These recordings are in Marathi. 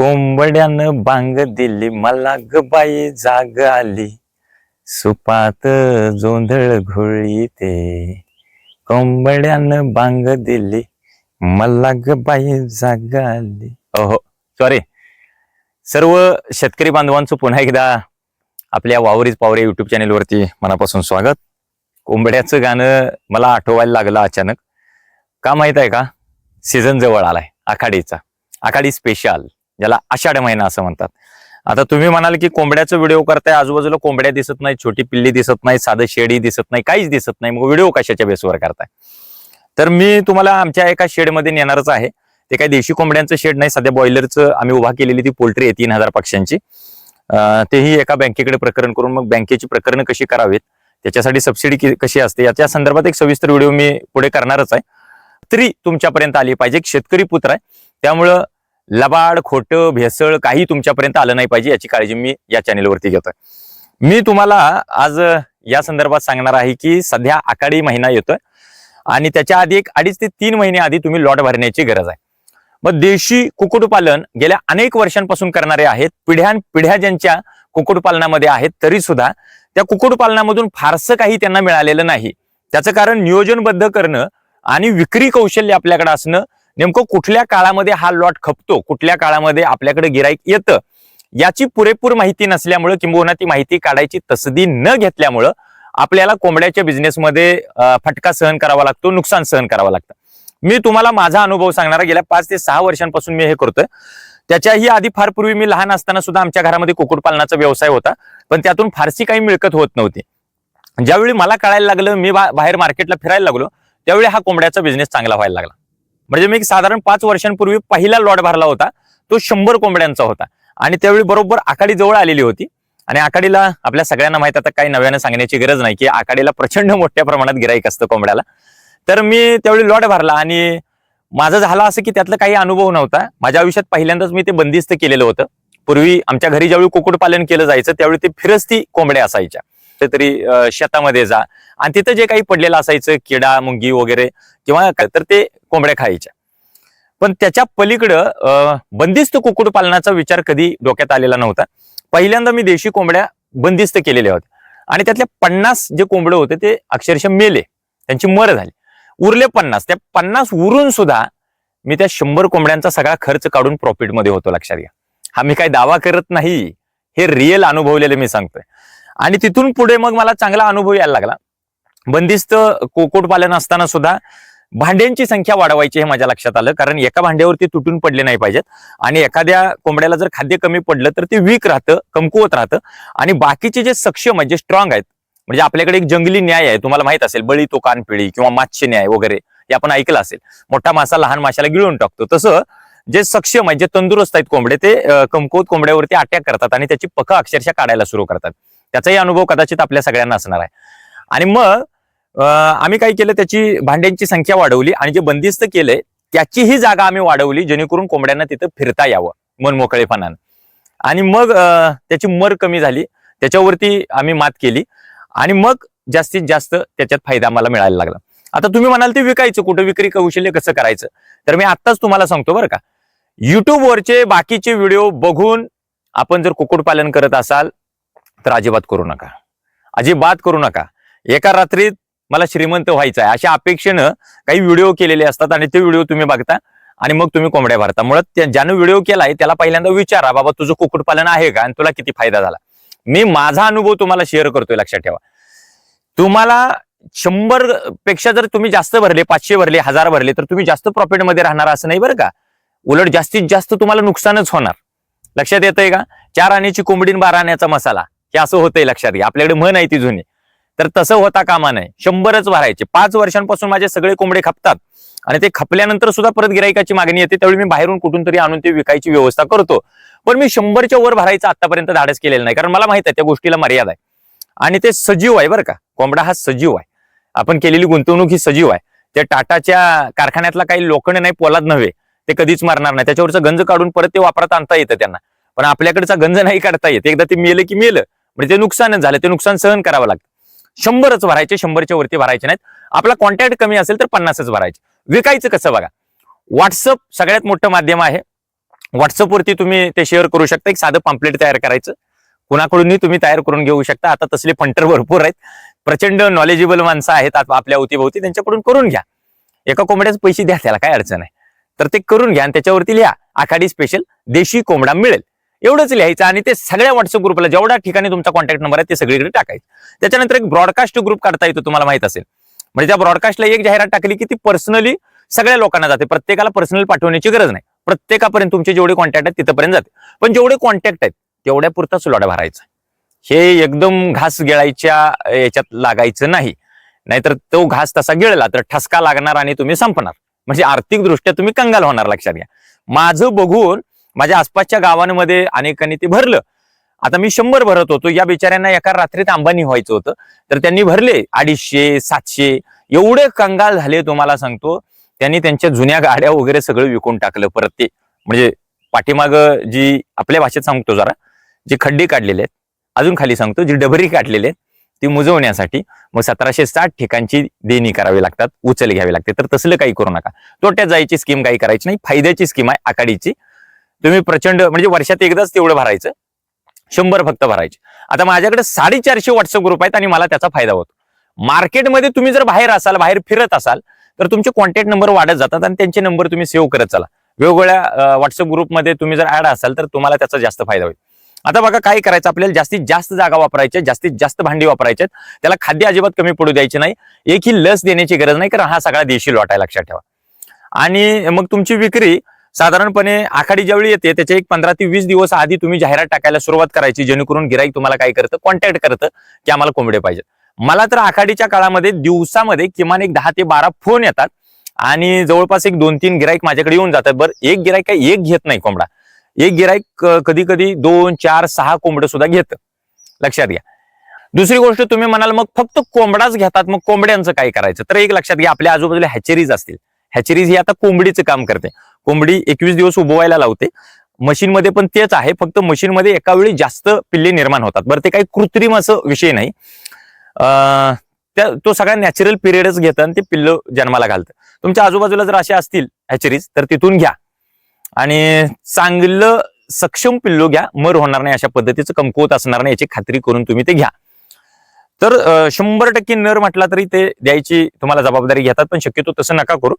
कोंबड्यानं बांग दिली मला ग बाई जाग आली. सुपात जोंधळ घोळी ते. कोंबड्यानं बांग दिली मला ग बाई जाग आली. ओहो सॉरी सर्व शेतकरी बांधवांचं पुन्हा एकदा आपल्या वावरीज पावरे युट्यूब चॅनेलवरती मनापासून स्वागत. कोंबड्याचं गाणं मला आठवायला लागलं अचानक. का माहीत आहे का? सीझन जवळ आलाय आखाडीचा. आखाडी स्पेशल ज्याला आषाढ महिना असं म्हणतात. आता तुम्ही म्हणाल की कोंबड्याचा व्हिडिओ करताय आजूबाजूला कोंबड्या दिसत नाही छोटी पिल्ली दिसत नाही साधं शेडी दिसत नाही काहीच दिसत नाही. मग व्हिडिओ कशाच्या बेसवर करताय? तर मी तुम्हाला आमच्या एका शेडमध्ये नेणारच आहे. ते काही देशी कोंबड्यांचं शेड नाही सध्या बॉयलरचं आम्ही उभा केलेली ती पोल्ट्री आहे तीन हजार पक्ष्यांची. तेही एका बँकेकडे प्रकरण करून मग बँकेची प्रकरणं कशी करावीत त्याच्यासाठी सबसिडी कशी असते याच्या संदर्भात एक सविस्तर व्हिडिओ मी पुढे करणारच आहे. तरी तुमच्यापर्यंत आली पाहिजे एक शेतकरी पुत्र आहे. त्यामुळं लबाड खोटं भेसळ काही तुमच्यापर्यंत आलं नाही पाहिजे याची काळजी मी या चॅनेलवरती घेतोय. मी तुम्हाला आज या संदर्भात सांगणार आहे की सध्या आकाडी महिना येतोय आणि त्याच्या आधी एक अडीच ते तीन महिने आधी तुम्ही लॉट भरण्याची गरज आहे. मग देशी कुक्कुटपालन गेल्या अनेक वर्षांपासून करणारे आहेत. पिढ्यान पिढ्या ज्यांच्या कुक्कुटपालनामध्ये आहेत तरी सुद्धा त्या कुक्कुटपालनामधून फारसं काही त्यांना मिळालेलं नाही. त्याचं कारण नियोजनबद्ध करणं आणि विक्री कौशल्य आपल्याकडे असणं नेमकं कुठल्या काळामध्ये हा लॉट खपतो कुठल्या काळामध्ये आपल्याकडे गिराईक येतं याची पुरेपूर माहिती नसल्यामुळं किंबहुना ती माहिती काढायची तसदी न घेतल्यामुळं आपल्याला कोंबड्याच्या बिझनेसमध्ये फटका सहन करावा लागतो नुकसान सहन करावं लागतं. मी तुम्हाला माझा अनुभव सांगणार गेल्या पाच ते सहा वर्षांपासून मी हे करतोय. त्याच्याही आधी फार पूर्वी मी लहान असताना सुद्धा आमच्या घरामध्ये कुक्कुटपालनाचा व्यवसाय होता पण त्यातून फारशी काही मिळकत होत नव्हती. ज्यावेळी मला कळायला लागलं मी बाहेर मार्केटला फिरायला लागलो त्यावेळी हा कोंबड्याचा बिझनेस चांगला व्हायला लागला. म्हणजे मी साधारण पाच वर्षांपूर्वी पहिला लॉट भरला होता. तो शंभर कोंबड्यांचा होता. आणि त्यावेळी बरोबर आखाडी जवळ आलेली होती. आणि आखाडीला आपल्या सगळ्यांना माहीत आता काही नव्यानं सांगण्याची गरज नाही की आखाडीला प्रचंड मोठ्या प्रमाणात गिराईक असतं कोंबड्याला. तर मी त्यावेळी लॉट भरला आणि माझं झालं असं की त्यातलं काही अनुभव नव्हता. माझ्या आयुष्यात पहिल्यांदाच मी ते बंदिस्त केलेलं होतं. पूर्वी आमच्या घरी ज्यावेळी कुक्कुटपालन केलं जायचं त्यावेळी ते फिरस्ती कोंबड्या असायच्या. तरी शेतामध्ये जा. आणि तिथं जे काही पडलेलं असायचं किडा मुंगी वगैरे किंवा काय तर ते कोंबड्या खायच्या. पण त्याच्या पलीकडं बंदिस्त कुक्कुटपालनाचा विचार कधी डोक्यात आलेला नव्हता. पहिल्यांदा मी देशी कोंबड्या बंदिस्त केलेल्या होत्या. आणि त्यातल्या पन्नास जे कोंबडे होते ते अक्षरशः मेले. त्यांची मर झाली. उरले पन्नास. त्या पन्नास उरून सुद्धा मी त्या शंभर कोंबड्यांचा सगळा खर्च काढून प्रॉफिटमध्ये होतो लक्षात घ्या. हा मी काही दावा करत नाही. हे रिअल अनुभवलेलं मी सांगतोय. आणि तिथून पुढे मग मला चांगला अनुभव यायला लागला. बंदिस्त कुक्कुटपालन असताना सुद्धा भांड्यांची संख्या वाढवायची हे माझ्या लक्षात आलं. कारण एका भांड्यावरती तुटून पडले नाही पाहिजेत. आणि एखाद्या कोंबड्याला जर खाद्य कमी पडलं तर ते वीक राहतं कमकुवत राहतं. आणि बाकीचे जे सक्षम आहेत जे स्ट्रॉंग आहेत म्हणजे आपल्याकडे एक जंगली न्याय आहे. तुम्हाला माहीत असेल बळी तो कानपिळी किंवा मातशे न्याय वगैरे हे आपण ऐकलं असेल. मोठा मासा लहान माशाला गिळून टाकतो. तसं जे सक्षम आहेत जे तंदुरुस्त आहेत कोंबडे ते कमकुवत कोंबड्यावरती अटॅक करतात आणि त्याची पकं अक्षरशः काढायला सुरू करतात. त्याचाही अनुभव कदाचित आपल्या सगळ्यांना असणार आहे. आणि मग आम्ही काय केलं त्याची भांड्यांची संख्या वाढवली आणि जे बंदिस्त केलंय त्याचीही जागा आम्ही वाढवली जेणेकरून कोंबड्यांना तिथं फिरता यावं मनमोकळेपणानं आणि मग त्याची मर कमी झाली त्याच्यावरती आम्ही मात केली आणि मग जास्तीत जास्त त्याच्यात फायदा आम्हाला मिळायला लागला. आता तुम्ही म्हणाल ते विकायचं कुठं विक्री कौशल्य कसं करायचं? तर मी आत्ताच तुम्हाला सांगतो बरं का. युट्यूबवरचे बाकीचे व्हिडिओ बघून आपण जर कुक्कुटपालन करत असाल तर अजिबात करू नका. अजिबात करू नका. एका रात्रीत मला श्रीमंत व्हायचं आहे अशा अपेक्षेनं काही व्हिडिओ केलेले असतात आणि ते व्हिडिओ तुम्ही बघता आणि मग तुम्ही कोंबड्या भरता. मुळात ज्यानं व्हिडिओ केलाय त्याला पहिल्यांदा विचारा बाबा तुझं कुक्कुटपालन आहे का? आणि तुला किती फायदा झाला? मी माझा अनुभव तुम्हाला शेअर करतोय लक्षात ठेवा. तुम्हाला शंभरपेक्षा जर तुम्ही जास्त भरले पाचशे भरले हजार भरले तर तुम्ही जास्त प्रॉफिटमध्ये राहणार असं नाही बरं का? उलट जास्तीत जास्त तुम्हाला नुकसानच होणार. लक्षात येतंय का? चार आण्याची कोंबडीन बारा आण्याचा मसाला. हे असं होतंय लक्षात घ्या. आपल्याकडे म्हण आहे ती जुनी. तर तसं होता कामा नाही शंभरच भरायचे. पाच वर्षांपासून माझे सगळे कोंबडे खपतात. आणि ते खपल्यानंतर सुद्धा परत गिरायकाची मागणी येते. त्यावेळी मी बाहेरून कुठून तरी आणून ते विकायची व्यवस्था करतो. पण मी शंभरच्या वर भरायचं आतापर्यंत धाडस केलेलं नाही. कारण मला माहीत आहे त्या गोष्टीला मर्यादा आहे. आणि ते सजीव आहे बरं का. कोंबडा हा सजीव आहे. आपण केलेली गुंतवणूक ही सजीव आहे. त्या टाटाच्या कारखान्यातला काही लोखंड नाही पोलाद नव्हे. ते कधीच मारणार नाही. त्याच्यावरचं गंज काढून परत ते वापरात आणता येतं त्यांना. पण आपल्याकडचा गंज नाही काढता येत. एकदा ते मेलं की मेलं. म्हणजे ते नुकसानच झालं. ते नुकसान सहन करावं लागतं. शंभरच भरायचे शंभरच्या वरती भरायचे नाहीत. आपला कॉन्टॅक्ट कमी असेल तर पन्नासच भरायचे. विकायचं कसं बघा? व्हॉट्सअप सगळ्यात मोठं माध्यम आहे. व्हॉट्सअपवरती तुम्ही ते शेअर करू शकता. एक साधं पाम्पलेट तयार करायचं. कुणाकडूनही तुम्ही तयार करून घेऊ शकता. आता तसले फंटर भरपूर आहेत. प्रचंड नॉलेजेबल माणसं आहेत आपल्या अवतीभोवती. त्यांच्याकडून करून घ्या. एका कोंबड्याचे पैसे द्या त्याला. काय अडचण आहे? तर ते करून घ्या आणि त्याच्यावरती लिहा. आखाडी स्पेशल देशी कोंबडा मिळेल. एवढंच लिहायचं आणि ते सगळ्या व्हॉट्सअप ग्रुपला जेवढ्या ठिकाणी तुमचा कॉन्टॅक्ट नंबर आहे ते सगळीकडे टाकायचं. त्याच्यानंतर एक ब्रॉडकास्ट ग्रुप काढता येतो तुम्हाला माहीत असेल. म्हणजे त्या ब्रॉडकास्टला एक जाहिरात टाकली की ती पर्सनली सगळ्या लोकांना जाते. प्रत्येकाला पर्सनल पाठवण्याची गरज नाही. प्रत्येकापर्यंत तुमचे जेवढे कॉन्टॅक्ट आहेत तिथपर्यंत जाते. पण जेवढे कॉन्टॅक्ट आहेत तेवढ्या पुरताच लॉडा भरायचा. हे एकदम घास गिळायच्या याच्यात लागायचं नाही. नाहीतर तो घास तसा गिळला तर ठसका लागणार आणि तुम्ही संपणार. म्हणजे आर्थिकदृष्ट्या तुम्ही कंगाल होणार लक्षात घ्या. माझं बघून माझ्या आसपासच्या गावांमध्ये अनेकांनी ते भरलं. आता मी शंभर भरत होतो. या बिचाऱ्यांना एका रात्रीत अंबानी व्हायचं होतं. तर त्यांनी भरले अडीचशे सातशे एवढे कंगाल झाले तुम्हाला सांगतो. त्यांनी त्यांच्या जुन्या गाड्या वगैरे सगळं विकून टाकलं परत ते. म्हणजे पाठीमाग जी आपल्या भाषेत सांगतो जरा जे खड्डे काढलेले आहेत. अजून खाली सांगतो जी डबरी काढलेले आहेत ती मुजवण्यासाठी मग सतराशे साठ ठिकाणची देणी करावी लागतात उचल घ्यावी लागते. तर तसलं काही करू नका. तोट्यात जायची स्कीम काही करायची नाही. फायद्याची स्कीम आहे आकाडीची तुम्ही प्रचंड म्हणजे वर्षात एकदाच तेवढं भरायचं. शंभर फक्त भरायचे. आता माझ्याकडे साडेचारशे व्हॉट्सअप ग्रुप आहेत आणि मला त्याचा फायदा होतो. मार्केटमध्ये तुम्ही जर बाहेर असाल बाहेर फिरत असाल तर तुमचे कॉन्टॅक्ट नंबर वाढत जातात आणि त्यांचे नंबर तुम्ही सेव्ह करत चला. वेगवेगळ्या व्हॉट्सअप ग्रुपमध्ये तुम्ही जर ऍड असाल तर तुम्हाला त्याचा जास्त फायदा होईल. आता बघा काय करायचं आपल्याला जास्तीत जास्त जागा वापरायच्या जास्तीत जास्त भांडी वापरायचे त्याला खाद्य अजिबात कमी पडू द्यायचे नाही. एक ही लस देण्याची गरज नाही कारण हा सगळा देशी लॉट आहे लक्षात ठेवा. आणि मग तुमची विक्री साधारणपणे आखाडी ज्यावेळी येते त्याच्या एक पंधरा ते वीस दिवस आधी तुम्ही जाहिरात टाकायला सुरुवात करायची जेणेकरून गिराईक तुम्हाला काय करतं कॉन्टॅक्ट करतं की आम्हाला कोंबडे पाहिजेत. मला तर आखाडीच्या काळामध्ये दिवसामध्ये किमान एक दहा ते बारा फोन येतात आणि जवळपास एक दोन तीन गिराईक माझ्याकडे येऊन जातात. बरं एक गिराईक काय एक घेत नाही कोंबडा. एक गिराईक कधी कधी दोन चार सहा कोंबडं सुद्धा घेतं. लक्षात घ्या. दुसरी गोष्ट तुम्ही म्हणाल मग फक्त कोंबडाच घेतात मग कोंबड्यांचं काय करायचं? तर एक लक्षात घ्या आपल्या आजूबाजूला हॅचेरीज असतील. हॅचेरीज ही आता कोंबडीचं काम करते. कोंबडी एकवीस दिवस उभवायला लावते. मशीनमध्ये पण तेच आहे फक्त मशीनमध्ये एका वेळी जास्त पिल्ले निर्माण होतात. बरं ते काही कृत्रिम असं विषय नाही. त्या तो सगळा नॅचरल पिरियडच घेतं आणि ते पिल्ल जन्माला घालतं तुमच्या आजूबाजूला जर असे असतील हॅचरीज तर तिथून घ्या. आणि चांगलं सक्षम पिल्लो घ्या. मर होणार नाही अशा पद्धतीचं कमकुवत असणार नाही याची खात्री करून तुम्ही ते घ्या. तर शंभर टक्के नर म्हटला तरी ते द्यायची तुम्हाला जबाबदारी घेतात पण शक्यतो तसं नका करू.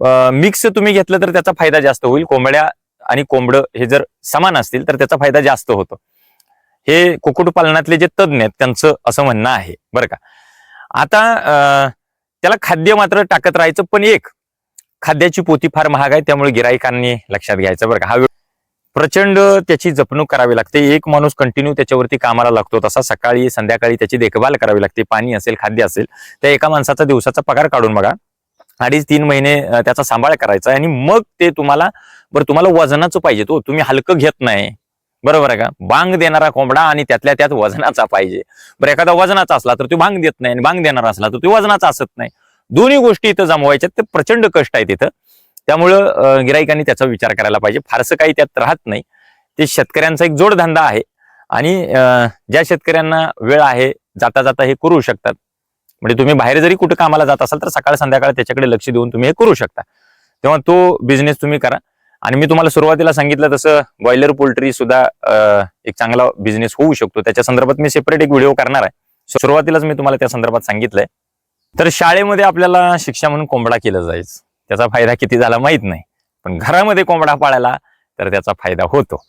मिक्स तुम्ही घेतलं तर त्याचा फायदा जास्त होईल. कोंबड्या आणि कोंबडं हे जर समान असतील तर त्याचा फायदा जास्त होतो. हे कुक्कुटपालनातले जे तज्ज्ञ आहेत त्यांचं असं म्हणणं आहे. बरं का? आता त्याला खाद्य मात्र टाकत राहायचं पण एक. खाद्याची पोती फार महाग आहे त्यामुळे गिराईकांनी लक्षात घ्यायचं बरं का. हा प्रचंड त्याची जपणूक करावी लागते. एक माणूस कंटिन्यू त्याच्यावरती कामाला लागतो. तसा सकाळी संध्याकाळी त्याची देखभाल करावी लागते. पाणी असेल खाद्य असेल त्या एका माणसाचा दिवसाचा पगार काढून बघा. अडीच तीन महिने त्याचा सांभाळ करायचा आणि मग ते तुम्हाला बरं तुम्हाला वजनाचं पाहिजे. तो तुम्ही हलकं घेत नाही. बरोबर आहे का? बांग देणारा कोंबडा आणि त्यातल्या त्यात वजनाचा पाहिजे. बरं एखादा वजनाचा असला तर तो बांग देत नाही आणि बांग देणारा असला तर तो वजनाचा असत नाही. दोन्ही गोष्टी इथं जमवायच्यात ते प्रचंड कष्ट आहे तिथं त्यामुळं गिराईकांनी त्याचा विचार करायला पाहिजे. फारसं काही त्यात राहत नाही. ते शेतकऱ्यांचा एक जोडधंदा आहे. आणि ज्या शेतकऱ्यांना वेळ आहे जाता जाता हे करू शकतात. म्हणजे तुम्ही बाहेर जरी कुठं कामाला जात असाल तर सकाळ संध्याकाळ त्याच्याकडे लक्ष देऊन तुम्ही हे करू शकता. तेव्हा तो बिझनेस तुम्ही करा. आणि मी तुम्हाला सुरुवातीला सांगितलं तसं बॉयलर पोल्ट्री सुद्धा एक चांगला बिझनेस होऊ शकतो. त्याच्या संदर्भात मी सेपरेट एक व्हिडिओ करणार आहे. सुरुवातीलाच मी तुम्हाला त्या संदर्भात सांगितलंय. तर शाळेमध्ये आपल्याला शिक्षा म्हणून कोंबडा केलं जायचं. त्याचा फायदा किती झाला माहीत नाही. पण घरामध्ये कोंबडा पाळायला तर त्याचा फायदा होतो.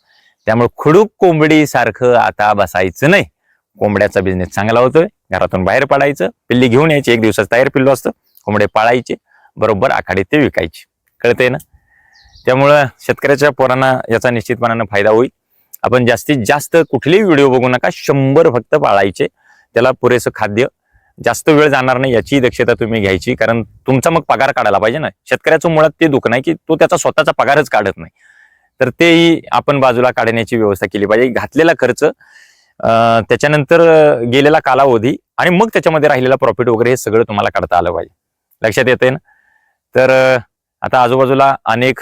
त्यामुळे खुडूक कोंबडी सारखं आता बसायचं नाही. कोंबड्याचा बिझनेस चांगला होतोय. घरातून बाहेर पडायचं. पिल्ली घेऊन यायची. एक दिवसाचं तयार पिल्लू असतं. कोंबडे पाळायचे. बरोबर आखाडीत ते विकायचे. कळतंय ना? त्यामुळं शेतकऱ्याच्या पोरांना याचा निश्चितपणानं फायदा होईल. आपण जास्तीत जास्त कुठलेही व्हिडिओ बघू नका. शंभर फक्त पाळायचे. त्याला पुरेसं खाद्य. जास्त वेळ जाणार नाही याची दक्षता तुम्ही घ्यायची. कारण तुमचा मग पगार काढायला पाहिजे ना. शेतकऱ्याचं मुळात ते दुःख नाही की तो त्याचा स्वतःचा पगारच काढत नाही. तर तेही आपण बाजूला काढण्याची व्यवस्था केली पाहिजे. घातलेला खर्च त्याच्यानंतर गेलेला कालावधी आणि मग त्याच्यामध्ये राहिलेला प्रॉफिट वगैरे हे सगळं तुम्हाला काढता आलं पाहिजे. लक्षात येते ना? तर आता आजूबाजूला अनेक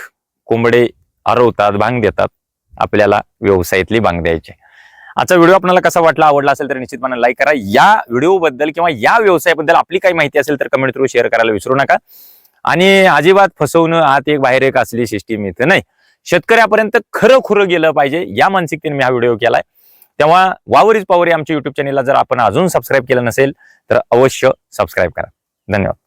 कोंबडे आरवतात भांग देतात. आपल्याला व्यवसायातली भांग द्यायची. आजचा व्हिडिओ आपल्याला कसा वाटला आवडला असेल तर निश्चितपणे लाईक करा. या व्हिडिओ बद्दल किंवा या व्यवसायाबद्दल आपली काही माहिती असेल तर कमेंट थ्रू शेअर करायला विसरू नका. आणि अजिबात फसवणं आत एक बाहेर एक असली सिस्टीम इथं नाही. शेतकऱ्यापर्यंत खरं खुरं गेलं पाहिजे. या मानसिकतेने मी हा व्हिडिओ केलाय. तेव्हा वावरीच पावरी आमच्या युट्यूब चॅनेलला जर आपण अजून सबस्क्राईब केलं नसेल तर अवश्य सबस्क्राईब करा. धन्यवाद.